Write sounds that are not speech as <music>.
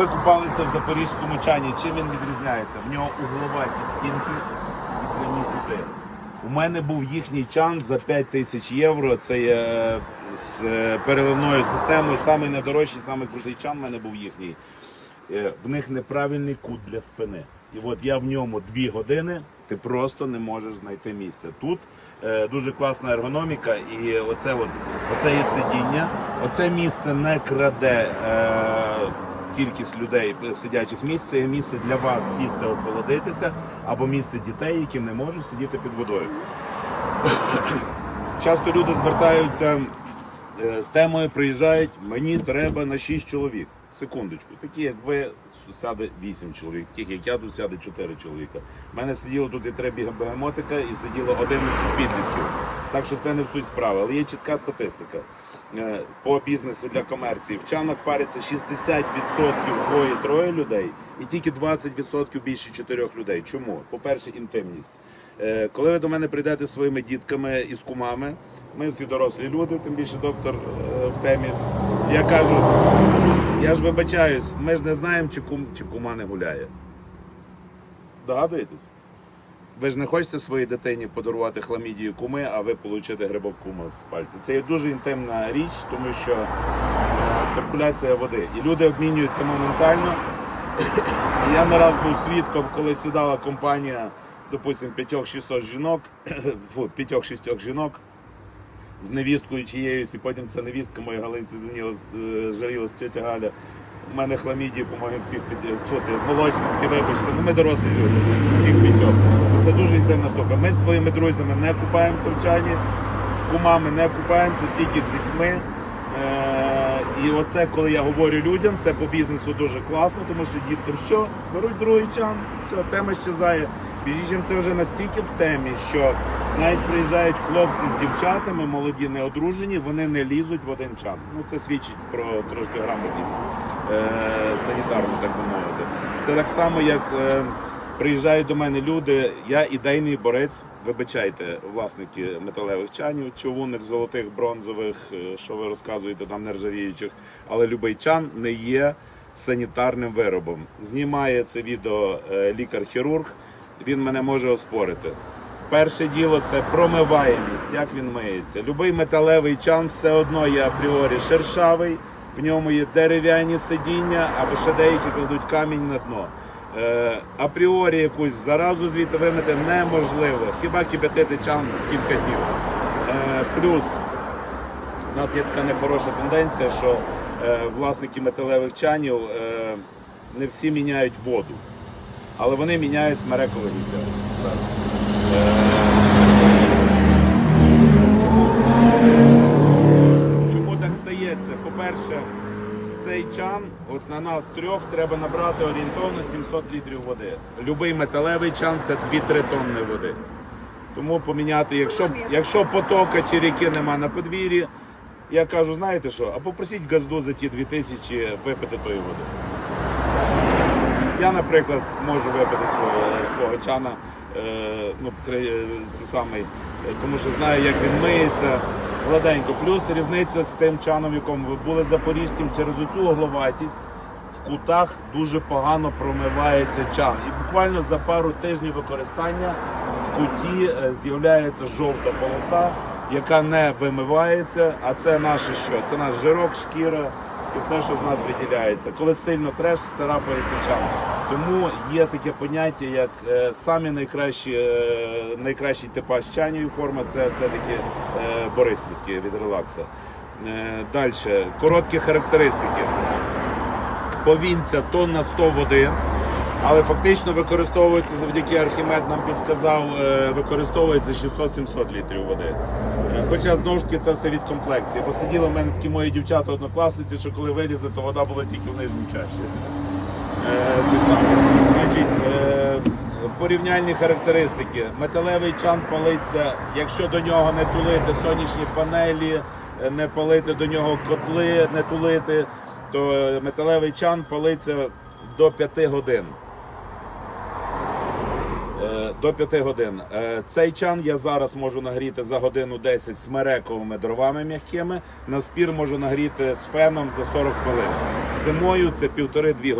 ви купалися в запорізькому чані, чим він відрізняється? В нього угловаті стінки і прямі кути. У мене був їхній чан за 5 тисяч євро. Це є е, з е, переливною системою. Самий найдорожчий, самий крутий чан в мене був їхній. Е, В них неправильний кут для спини. І от я в ньому дві години, ти просто не можеш знайти місце. Тут дуже класна ергономіка, і оце, от, оце є сидіння. Оце місце не краде кількість людей е, сидячих місць. Це місце для вас сісти, охолодитися, або місце дітей, які не можуть сидіти під водою. <coughs> Часто люди звертаються е, з темою, приїжджають, мені треба на 6 чоловік. Секундочку, такі як ви сяде 8 чоловік, таких як я тут сяде 4 чоловіка. У мене сиділо тут і три біга- і сиділо 11 підлітків. Так що це не в суть справи, але є чітка статистика. Е, По бізнесу для комерції в чанах париться 60% двоє-троє людей, і тільки 20% більше чотирьох людей. Чому? По-перше, інтимність. Е, Коли ви до мене прийдете зі своїми дітками і з кумами, ми всі дорослі люди, тим більше доктор е, в темі. Я кажу, я ж вибачаюсь, ми ж не знаємо, чи кум чи кума не гуляє. Догадуєтесь? Ви ж не хочете своїй дитині подарувати хламідію куми, а ви получите грибок кума з пальця. Це є дуже інтимна річ, тому що е, циркуляція води. І люди обмінюються моментально. Я не раз був свідком, коли сідала компанія, допустимо, п'ятьох-шістьох жінок, <coughs> фу, п'ятьох-шістьох жінок з невісткою чиєюсь, і потім ця невістка моєї галинці жарілась тетя Галя. У мене хламідії, по-моєму, всіх ти, молочниці, вибачте, ну ми дорослі люди, всіх п'ятьох. Це дуже інтимна штука. Ми зі своїми друзями не купаємося в чані, з кумами не купаємося, тільки з дітьми. Е, І оце, коли я говорю людям, це по бізнесу дуже класно, тому що діткам що? Беруть другий чан, все, тема щезає. Біжічим це вже настільки в темі, що навіть приїжджають хлопці з дівчатами, молоді, не одружені, вони не лізуть в один чан. Ну це свідчить про трошки грамотність е, санітарну, так би мовити. Це так само, як е, приїжджають до мене люди, я ідейний борець, вибачайте, власники металевих чанів, човунних, золотих, бронзових, е, що ви розказуєте, там нержавіючих, але любий чан не є санітарним виробом. Знімає це відео е, лікар-хірург, він мене може оспорити. Перше діло це промиваємість, як він миється. Любий металевий чан все одно є апріорі шершавий, в ньому є дерев'яні сидіння, або ще деякі кладуть камінь на дно. Е, апріорі якусь заразу звідти вимити неможливо, хіба кипятити чан кілька днів. Е, плюс у нас є така нехороша тенденція, що е, власники металевих чанів не всі міняють воду, але вони міняють смерекове вітря. Чому так стається? По-перше, в чан, от на нас трьох, треба набрати орієнтовно 700 літрів води. Любий металевий чан це 2-3 тонни води. Тому поміняти, якщо, якщо потока чи ріки нема на подвір'ї, я кажу, знаєте що, а попросіть газду за ті 2000 випити тої води. Я, наприклад, можу випити свого, свого чана, ну, це самий, е, тому що знаю, як він миється гладенько. Плюс різниця з тим чаном, в якому ви були запорізьким, через оцю огловатість в кутах дуже погано промивається чан. І буквально за пару тижнів використання в куті е, з'являється жовта полоса, яка не вимивається. А це наше що? Це наш жирок, шкіра і все, що з нас виділяється. Коли сильно треш, царапається чан. Тому є таке поняття, як е, самі найкращі, е, найкращий типаж чанів і форма це все-таки е, Бориспільський від релакса. Далі, короткі характеристики. Повінця тонна 100 води, але фактично використовується завдяки Архімед нам підсказав, використовується 600-700 літрів води. Хоча знову ж таки це все від комплекції. Бо сиділи в мене такі мої дівчата-однокласниці, що коли вилізли, то вода була тільки в нижній чаші. Е, Це саме. Значить, е, порівняльні характеристики. Металевий чан палиться, якщо до нього не тулити сонячні панелі, е, не палити до нього котли, не тулити, то металевий чан палиться до 5 годин. До 5 годин. Цей чан я зараз можу нагріти за годину 10 смерековими дровами м'якими. На спір можу нагріти з феном за 40 хвилин. Зимою це півтори-дві години.